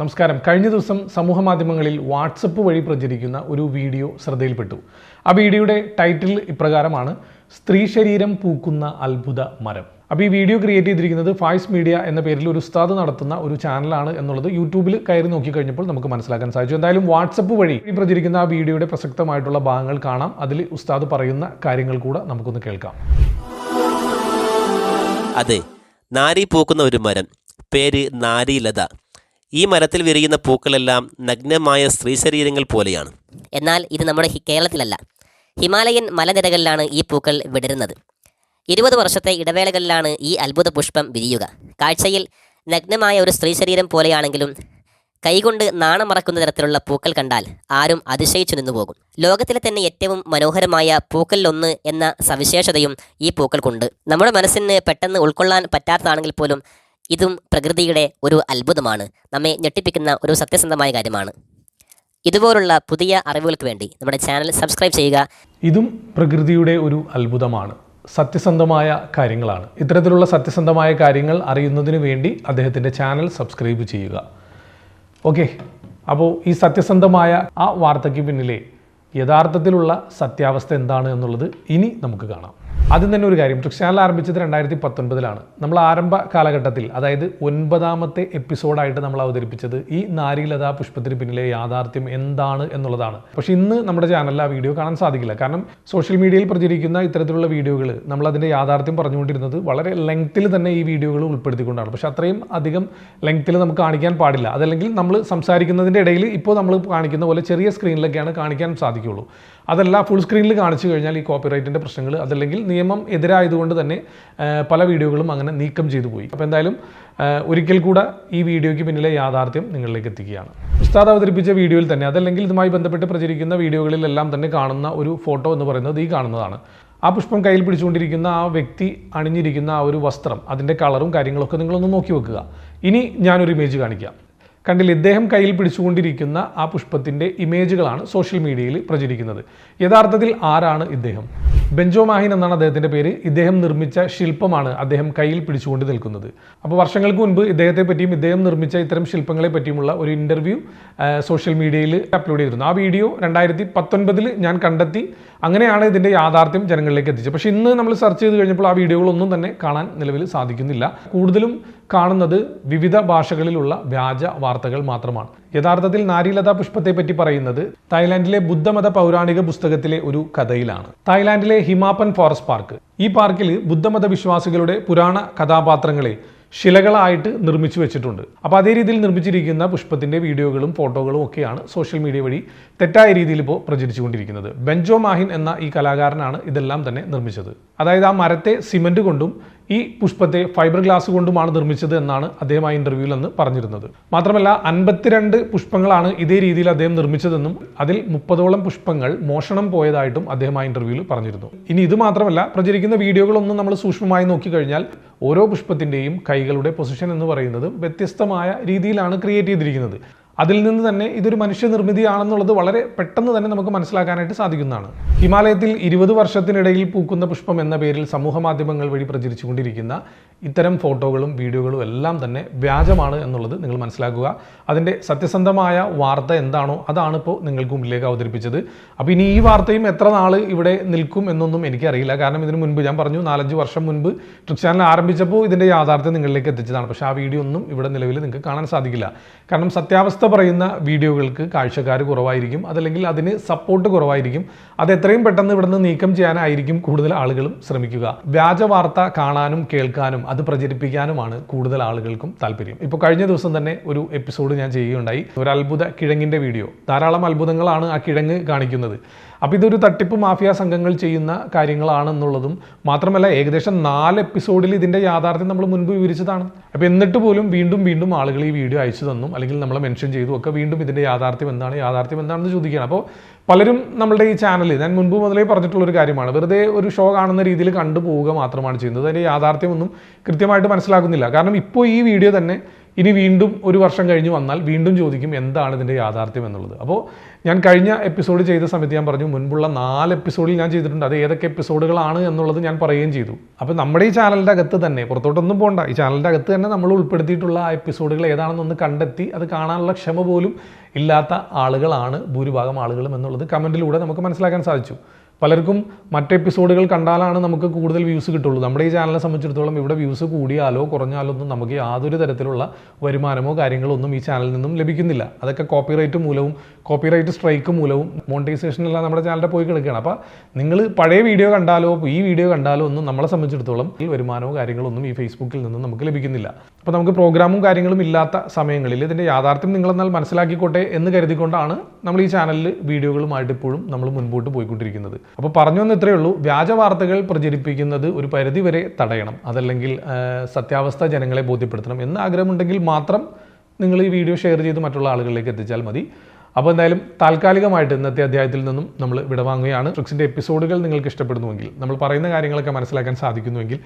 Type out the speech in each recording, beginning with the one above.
നമസ്കാരം. കഴിഞ്ഞ ദിവസം സമൂഹ മാധ്യമങ്ങളിൽ വാട്സപ്പ് വഴി പ്രചരിക്കുന്ന ഒരു വീഡിയോ ശ്രദ്ധയിൽപ്പെട്ടു. ആ വീഡിയോയുടെ ടൈറ്റിൽ ഇപ്രകാരമാണ് സ്ത്രീ ശരീരം പൂക്കുന്ന അത്ഭുത മരം. അപ്പോൾ ഈ വീഡിയോ ക്രിയേറ്റ് ചെയ്തിരിക്കുന്നത് ഫായ്സ് മീഡിയ എന്ന പേരിൽ ഒരു ഉസ്താദ് നടത്തുന്ന ഒരു ചാനലാണ് എന്നുള്ളത് യൂട്യൂബിൽ കയറി നോക്കി കഴിഞ്ഞപ്പോൾ നമുക്ക് മനസ്സിലാക്കാൻ സാധിച്ചു. എന്തായാലും വാട്സപ്പ് വഴി പ്രചരിക്കുന്ന ആ വീഡിയോയുടെ പ്രസക്തമായിട്ടുള്ള ഭാഗങ്ങൾ കാണാം. അതിൽ ഉസ്താദ് പറയുന്ന കാര്യങ്ങൾ കൂടെ നമുക്കൊന്ന് കേൾക്കാം. അതെ നാരി പൂക്കുന്ന ഒരു മരം. പേര് നാരീലത. ഈ മരത്തിൽ വിരിയുന്ന പൂക്കളെല്ലാം നഗ്നമായ സ്ത്രീ ശരീരങ്ങൾ പോലെയാണ്. എന്നാൽ ഇത് നമ്മുടെ കേരളത്തിലല്ല. ഹിമാലയൻ മലനിരകളിലാണ് ഈ പൂക്കൾ വിടരുന്നത്. ഇരുപത് വർഷത്തെ ഇടവേളകളിലാണ് ഈ അത്ഭുത പുഷ്പം വിരിയുക. കാഴ്ചയിൽ നഗ്നമായ ഒരു സ്ത്രീ ശരീരം പോലെയാണെങ്കിലും കൈകൊണ്ട് നാണം മറക്കുന്ന തരത്തിലുള്ള പൂക്കൾ കണ്ടാൽ ആരും അതിശയിച്ചു നിന്നുപോകും. ലോകത്തിലെ തന്നെ ഏറ്റവും മനോഹരമായ പൂക്കളിലൊന്ന് എന്ന സവിശേഷതയും ഈ പൂക്കൾക്കുണ്ട്. നമ്മുടെ മനസ്സിന് പെട്ടെന്ന് ഉൾക്കൊള്ളാൻ പറ്റാത്തതാണെങ്കിൽ പോലും ഇതും പ്രകൃതിയുടെ ഒരു അത്ഭുതമാണ്. നമ്മെ ഞെട്ടിപ്പിക്കുന്ന ഒരു സത്യസന്ധമായ കാര്യമാണ്. ഇതുപോലുള്ള പുതിയ അറിവുകൾക്ക് വേണ്ടി നമ്മുടെ ചാനൽ സബ്സ്ക്രൈബ് ചെയ്യുക. ഇതും പ്രകൃതിയുടെ ഒരു അത്ഭുതമാണ്. സത്യസന്ധമായ കാര്യങ്ങളാണ്. ഇത്തരത്തിലുള്ള സത്യസന്ധമായ കാര്യങ്ങൾ അറിയുന്നതിന് വേണ്ടി അദ്ദേഹത്തിന്റെ ചാനൽ സബ്സ്ക്രൈബ് ചെയ്യുക. ഓക്കെ അപ്പോൾ ഈ സത്യസന്ധമായ ആ വാർത്തയ്ക്ക് പിന്നിലെ യഥാർത്ഥത്തിലുള്ള സത്യാവസ്ഥ എന്താണ് എന്നുള്ളത് ഇനി നമുക്ക് കാണാം. ആദ്യം തന്നെ ഒരു കാര്യം. ട്രിക്സ് ചാനൽ ആരംഭിച്ചത് രണ്ടായിരത്തി പത്തൊൻപതിലാണ് നമ്മൾ ആരംഭ കാലഘട്ടത്തിൽ അതായത് ഒൻപതാമത്തെ എപ്പിസോഡായിട്ട് നമ്മൾ അവതരിപ്പിച്ചത് ഈ നാരീലതാ പുഷ്പത്തിന് പിന്നിലെ യാഥാർത്ഥ്യം എന്താണ് എന്നുള്ളതാണ്. പക്ഷേ ഇന്ന് നമ്മുടെ ചാനലിൽ ആ വീഡിയോ കാണാൻ സാധിക്കില്ല. കാരണം സോഷ്യൽ മീഡിയയിൽ പ്രചരിക്കുന്ന ഇത്തരത്തിലുള്ള വീഡിയോകൾ നമ്മൾ അതിന്റെ യാഥാർത്ഥ്യം പറഞ്ഞുകൊണ്ടിരുന്നത് വളരെ ലെങ്ത്തിൽ തന്നെ ഈ വീഡിയോകൾ ഉൾപ്പെടുത്തിക്കൊണ്ടാണ്. പക്ഷെ അത്രയും അധികം ലെങ്ത്തിൽ നമുക്ക് കാണിക്കാൻ പാടില്ല. അതല്ലെങ്കിൽ നമ്മൾ സംസാരിക്കുന്നതിന്റെ ഇടയിൽ ഇപ്പോൾ നമ്മൾ കാണിക്കുന്ന പോലെ ചെറിയ സ്ക്രീനിലൊക്കെയാണ് കാണിക്കാൻ സാധിക്കുകയുള്ളൂ അതല്ല ഫുൾ സ്ക്രീനിൽ കാണിച്ചു കഴിഞ്ഞാൽ ഈ കോപ്പിറൈറ്റിന്റെ പ്രശ്നങ്ങൾ അതല്ലെങ്കിൽ നിയമം എതിരായതുകൊണ്ട് തന്നെ പല വീഡിയോകളും അങ്ങനെ നീക്കം ചെയ്തു പോയി. അപ്പോൾ എന്തായാലും ഒരിക്കൽ കൂടെ ഈ വീഡിയോയ്ക്ക് പിന്നിലെ യാഥാർത്ഥ്യം നിങ്ങളിലേക്ക് എത്തിക്കുകയാണ്. ഉസ്താദ് അവതരിപ്പിച്ച വീഡിയോയിൽ തന്നെ അതല്ലെങ്കിൽ ഇതുമായി ബന്ധപ്പെട്ട് പ്രചരിക്കുന്ന വീഡിയോകളിലെല്ലാം തന്നെ കാണുന്ന ഒരു ഫോട്ടോ എന്ന് പറയുന്നത് ഈ കാണുന്നതാണ്. ആ പുഷ്പം കയ്യിൽ പിടിച്ചുകൊണ്ടിരിക്കുന്ന ആ വ്യക്തി അണിഞ്ഞിരിക്കുന്ന ആ ഒരു വസ്ത്രം അതിന്റെ കളറും കാര്യങ്ങളൊക്കെ നിങ്ങളൊന്ന് നോക്കി വെക്കുക. ഇനി ഞാനൊരു ഇമേജ് കാണിക്കാം. കണ്ടില്ല ഇദ്ദേഹം കയ്യിൽ പിടിച്ചുകൊണ്ടിരിക്കുന്ന ആ പുഷ്പത്തിന്റെ ഇമേജുകളാണ് സോഷ്യൽ മീഡിയയിൽ പ്രചരിക്കുന്നത്. യഥാർത്ഥത്തിൽ ആരാണ് ഇദ്ദേഹം? ബെഞ്ചോ മാഹിൻ എന്നാണ് അദ്ദേഹത്തിന്റെ പേര്. ഇദ്ദേഹം നിർമ്മിച്ച ശില്പമാണ് അദ്ദേഹം കയ്യിൽ പിടിച്ചുകൊണ്ട് നിൽക്കുന്നത്. അപ്പോൾ വർഷങ്ങൾക്ക് മുൻപ് ഇദ്ദേഹത്തെ പറ്റിയും ഇദ്ദേഹം നിർമ്മിച്ച ഇത്തരം ശില്പങ്ങളെ പറ്റിയുമുള്ള ഒരു ഇന്റർവ്യൂ സോഷ്യൽ മീഡിയയിൽ അപ്ലോഡ് ചെയ്തിരുന്നു. ആ വീഡിയോ രണ്ടായിരത്തി പത്തൊൻപതിൽ ഞാൻ കണ്ടെത്തി. അങ്ങനെയാണ് ഇതിന്റെ യാഥാർത്ഥ്യം ജനങ്ങളിലേക്ക് എത്തിച്ചത്. പക്ഷേ ഇന്ന് നമ്മൾ സെർച്ച് ചെയ്ത് കഴിഞ്ഞപ്പോൾ ആ വീഡിയോകളൊന്നും തന്നെ കാണാൻ നിലവിൽ സാധിക്കുന്നില്ല. കൂടുതലും കാണുന്നത് വിവിധ ഭാഷകളിലുള്ള വ്യാജ വാർത്തകൾ മാത്രമാണ്. യഥാർത്ഥത്തിൽ നാരീലതാ പുഷ്പത്തെ പറ്റി പറയുന്നത് തായ്ലാന്റിലെ ബുദ്ധമത പൗരാണിക പുസ്തകത്തിലെ ഒരു കഥയിലാണ്. തായ്ലാന്റിലെ ഹിമാപ്പൻ ഫോറസ്റ്റ് പാർക്ക്. ഈ പാർക്കിൽ ബുദ്ധമത വിശ്വാസികളുടെ പുരാണ കഥാപാത്രങ്ങളെ ശിലകളായിട്ട് നിർമ്മിച്ചു വെച്ചിട്ടുണ്ട്. അപ്പോൾ അതേ രീതിയിൽ നിർമ്മിച്ചിരിക്കുന്ന പുഷ്പത്തിന്റെ വീഡിയോകളും ഫോട്ടോകളും ഒക്കെയാണ് സോഷ്യൽ മീഡിയ വഴി തെറ്റായ രീതിയിൽ ഇപ്പോൾ പ്രചരിച്ചുകൊണ്ടിരിക്കുന്നത്. ബെഞ്ചോ മാഹിൻ എന്ന ഈ കലാകാരനാണ് ഇതെല്ലാം തന്നെ നിർമ്മിച്ചത്. അതായത് ആ മരത്തെ സിമന്റ് കൊണ്ടും ഈ പുഷ്പത്തെ ഫൈബർ ഗ്ലാസ് കൊണ്ടുമാണ് നിർമ്മിച്ചത് എന്നാണ് അദ്ദേഹം ആ ഇന്റർവ്യൂവിൽ അന്ന് പറഞ്ഞിരുന്നത്. മാത്രമല്ല അൻപത്തിരണ്ട് പുഷ്പങ്ങളാണ് ഇതേ രീതിയിൽ അദ്ദേഹം നിർമ്മിച്ചതെന്നും അതിൽ മുപ്പതോളം പുഷ്പങ്ങൾ മോഷണം പോയതായിട്ടും അദ്ദേഹം ആ ഇന്റർവ്യൂവിൽ പറഞ്ഞിരുന്നു. ഇനി ഇത് മാത്രമല്ല പ്രചരിക്കുന്ന വീഡിയോകളൊന്നും നമ്മൾ സൂക്ഷ്മമായി നോക്കിക്കഴിഞ്ഞാൽ ഓരോ പുഷ്പത്തിന്റെയും കൈകളുടെ പൊസിഷൻ എന്ന് പറയുന്നത് വ്യത്യസ്തമായ രീതിയിലാണ് ക്രിയേറ്റ് ചെയ്തിരിക്കുന്നത്. അതിൽ നിന്ന് തന്നെ ഇതൊരു മനുഷ്യനിർമ്മിതിയാണെന്നുള്ളത് വളരെ പെട്ടെന്ന് തന്നെ നമുക്ക് മനസ്സിലാക്കാനായിട്ട് സാധിക്കുന്നതാണ്. ഹിമാലയത്തിൽ ഇരുപത് വർഷത്തിനിടയിൽ പൂക്കുന്ന പുഷ്പം എന്ന പേരിൽ സമൂഹ മാധ്യമങ്ങൾ വഴി പ്രചരിച്ചുകൊണ്ടിരിക്കുന്ന ഇത്തരം ഫോട്ടോകളും വീഡിയോകളും എല്ലാം തന്നെ വ്യാജമാണ് എന്നുള്ളത് നിങ്ങൾ മനസ്സിലാക്കുക. അതിന്റെ സത്യസന്ധമായ വാർത്ത എന്താണോ അതാണ് ഇപ്പോൾ നിങ്ങൾക്ക് മുമ്പിലേക്ക് അവതരിപ്പിച്ചത്. അപ്പോൾ ഇനി ഈ വാർത്തയും എത്ര നാൾ ഇവിടെ നിൽക്കും എന്നൊന്നും എനിക്കറിയില്ല. കാരണം ഇതിന് മുൻപ് ഞാൻ പറഞ്ഞു നാലഞ്ച് വർഷം മുൻപ് ട്രിക് ചാനൽ ആരംഭിച്ചപ്പോൾ ഇതിന്റെ യാഥാർത്ഥ്യം നിങ്ങളിലേക്ക് എത്തിച്ചതാണ്. പക്ഷേ ആ വീഡിയോ ഒന്നും ഇവിടെ നിലവിൽ നിങ്ങൾക്ക് കാണാൻ സാധിക്കില്ല. കാരണം സത്യാവസ്ഥ പറയുന്ന വീഡിയോകൾക്ക് കാഴ്ചക്കാർ കുറവായിരിക്കും അതല്ലെങ്കിൽ അതിന് സപ്പോർട്ട് കുറവായിരിക്കും. അത് എത്രയും പെട്ടെന്ന് ഇവിടുന്ന് നീക്കം ചെയ്യാനായിരിക്കും കൂടുതൽ ആളുകളും ശ്രമിക്കുക. വ്യാജ വാർത്ത കാണാനും കേൾക്കാനും അത് പ്രചരിപ്പിക്കാനുമാണ് കൂടുതൽ ആളുകൾക്കും താല്പര്യം. ഇപ്പോൾ കഴിഞ്ഞ ദിവസം തന്നെ ഒരു എപ്പിസോഡ് ഞാൻ ചെയ്യുകയുണ്ടായി. ഒരു അത്ഭുത കിഴങ്ങിന്റെ വീഡിയോ. ധാരാളം അത്ഭുതങ്ങളാണ് ആ കിഴങ്ങ് കാണിക്കുന്നത്. അപ്പോൾ ഇതൊരു തട്ടിപ്പ് മാഫിയ സംഘങ്ങൾ ചെയ്യുന്ന കാര്യങ്ങളാണെന്നുള്ളതും മാത്രമല്ല ഏകദേശം നാല് എപ്പിസോഡിൽ ഇതിന്റെ യാഥാർത്ഥ്യം നമ്മൾ മുൻപ് വിവരിച്ചതാണ്. അപ്പോൾ എന്നിട്ട് പോലും വീണ്ടും വീണ്ടും ആളുകൾ ഈ വീഡിയോ അയച്ചു തന്നും അല്ലെങ്കിൽ നമ്മളെ മെൻഷൻ ചെയ്തു. ഒക്കെ വീണ്ടും ഇതിന്റെ യാഥാർത്ഥ്യം എന്താണ്? യാഥാർത്ഥ്യം എന്താണെന്ന് ചോദിക്കുകയാണ്. അപ്പോൾ പലരും നമ്മളുടെ ഈ ചാനൽ ഞാൻ മുൻപ് മുതലേ പറഞ്ഞിട്ടുള്ള ഒരു കാര്യമാണ്. വെറുതെ ഒരു ഷോ കാണുന്ന രീതിയിൽ കണ്ടുപോവുക മാത്രമാണ് ചെയ്യുന്നത്. അതിന്റെ യാഥാർത്ഥ്യമൊന്നും കൃത്യമായിട്ട് മനസ്സിലാക്കുന്നില്ല. കാരണം ഇപ്പോൾ ഈ വീഡിയോ തന്നെ ഇനി വീണ്ടും ഒരു വർഷം കഴിഞ്ഞ് വന്നാൽ വീണ്ടും ചോദിക്കും എന്താണ് ഇതിന്റെ യാഥാർത്ഥ്യം എന്നുള്ളത്. അപ്പോൾ ഞാൻ കഴിഞ്ഞ എപ്പിസോഡ് ചെയ്ത സമയത്ത് ഞാൻ പറഞ്ഞു മുൻപുള്ള നാല് എപ്പിസോഡിൽ ഞാൻ ചെയ്തിട്ടുണ്ട്. അത് ഏതൊക്കെ എപ്പിസോഡുകളാണ് എന്നുള്ളത് ഞാൻ പറയുകയും ചെയ്തു. അപ്പോൾ നമ്മുടെ ഈ ചാനലിന്റെ അകത്ത് തന്നെ പുറത്തോട്ടൊന്നും പോകണ്ട ഈ ചാനലിന്റെ അകത്ത് തന്നെ നമ്മൾ ഉൾപ്പെടുത്തിയിട്ടുള്ള ആ എപ്പിസോഡുകൾ ഏതാണെന്നൊന്ന് കണ്ടെത്തി അത് കാണാനുള്ള ക്ഷമ പോലും ഇല്ലാത്ത ആളുകളാണ് ഭൂരിഭാഗം ആളുകളും എന്നുള്ളത് കമന്റിലൂടെ നമുക്ക് മനസ്സിലാക്കാൻ സാധിച്ചു. പലർക്കും മറ്റ് എപ്പിസോഡുകൾ കണ്ടാലാണ് നമുക്ക് കൂടുതൽ വ്യൂസ് കിട്ടുള്ളൂ. നമ്മുടെ ഈ ചാനലിനെ സംബന്ധിച്ചിടത്തോളം ഇവിടെ വ്യൂസ് കൂടിയാലോ കുറഞ്ഞാലോ ഒന്നും നമുക്ക് യാതൊരു തരത്തിലുള്ള വരുമാനമോ കാര്യങ്ങളോ ഒന്നും ഈ ചാനലിൽ നിന്നും ലഭിക്കുന്നില്ല. അതൊക്കെ കോപ്പിറൈറ്റ് മൂലവും കോപ്പിറൈറ്റ് സ്ട്രൈക്ക് മൂലവും മോണിറ്റൈസേഷൻ എല്ലാം നമ്മുടെ ചാനലിൽ പോയി കിടക്കുകയാണ്. അപ്പോൾ നിങ്ങൾ പഴയ വീഡിയോ കണ്ടാലോ ഈ വീഡിയോ കണ്ടാലോ ഒന്നും നമ്മളെ സംബന്ധിച്ചിടത്തോളം വരുമാനമോ കാര്യങ്ങളോ ഒന്നും ഈ ഫേസ്ബുക്കിൽ നിന്നും നമുക്ക് ലഭിക്കുന്നില്ല. അപ്പോൾ നമുക്ക് പ്രോഗ്രാമും കാര്യങ്ങളും ഇല്ലാത്ത സമയങ്ങളിൽ ഇതിന്റെ യാഥാർത്ഥ്യം നിങ്ങളെന്നാൽ മനസ്സിലാക്കിക്കോട്ടെ എന്ന് കരുതിക്കൊണ്ടാണ് നമ്മൾ ഈ ചാനലിൽ വീഡിയോകളുമായിട്ട് ഇപ്പോഴും നമ്മൾ മുൻപോട്ട് പോയിക്കൊണ്ടിരിക്കുന്നത്. അപ്പോൾ പറഞ്ഞു വന്ന് ഇത്രയേ ഉള്ളൂ. വ്യാജ വാർത്തകൾ പ്രചരിപ്പിക്കുന്നത് ഒരു പരിധിവരെ തടയണം. അതല്ലെങ്കിൽ സത്യാവസ്ഥ ജനങ്ങളെ ബോധ്യപ്പെടുത്തണം എന്ന് ആഗ്രഹമുണ്ടെങ്കിൽ മാത്രം നിങ്ങൾ ഈ വീഡിയോ ഷെയർ ചെയ്ത് മറ്റുള്ള ആളുകളിലേക്ക് എത്തിച്ചാൽ മതി. അപ്പോൾ എന്തായാലും താൽക്കാലികമായിട്ട് ഇന്നത്തെ അധ്യായത്തിൽ നിന്നും നമ്മൾ വിടവാങ്ങുകയാണ്. ട്രിക്സിന്റെ എപ്പിസോഡുകൾ നിങ്ങൾക്ക് ഇഷ്ടപ്പെടുന്നുവെങ്കിൽ നമ്മൾ പറയുന്ന കാര്യങ്ങളൊക്കെ മനസ്സിലാക്കാൻ സാധിക്കുന്നുവെങ്കിൽ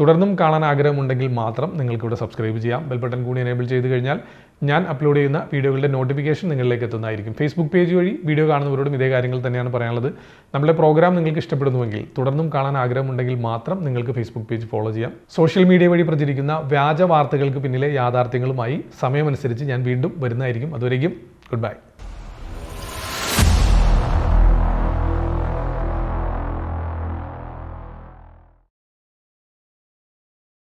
തുടർന്നും കാണാൻ ആഗ്രഹമുണ്ടെങ്കിൽ മാത്രം നിങ്ങൾക്ക് ഇവിടെ സബ്സ്ക്രൈബ് ചെയ്യാം. ബെൽ ബട്ടൺ കൂടി എനേബിൾ ചെയ്ത് കഴിഞ്ഞാൽ ഞാൻ അപ്ലോഡ് ചെയ്യുന്ന വീഡിയോകളുടെ നോട്ടിഫിക്കേഷൻ നിങ്ങളിലേക്ക് എത്തുന്നതായിരിക്കും. ഫേസ്ബുക്ക് പേജ് വഴി വീഡിയോ കാണുന്നവരോടും ഇതേ കാര്യങ്ങൾ തന്നെയാണ് പറയാനുള്ളത്. നമ്മുടെ പ്രോഗ്രാം നിങ്ങൾക്ക് ഇഷ്ടപ്പെടുന്നുവെങ്കിൽ തുടർന്നും കാണാൻ ആഗ്രഹമുണ്ടെങ്കിൽ മാത്രം നിങ്ങൾക്ക് ഫേസ്ബുക്ക് പേജ് ഫോളോ ചെയ്യാം. സോഷ്യൽ മീഡിയ വഴി പ്രചരിക്കുന്ന വ്യാജ വാർത്തകൾക്ക് പിന്നിലെ യാഥാർത്ഥ്യങ്ങളുമായി സമയമനുസരിച്ച് ഞാൻ വീണ്ടും വരുന്നതായിരിക്കും. അതുവരെയും ഗുഡ് ബൈ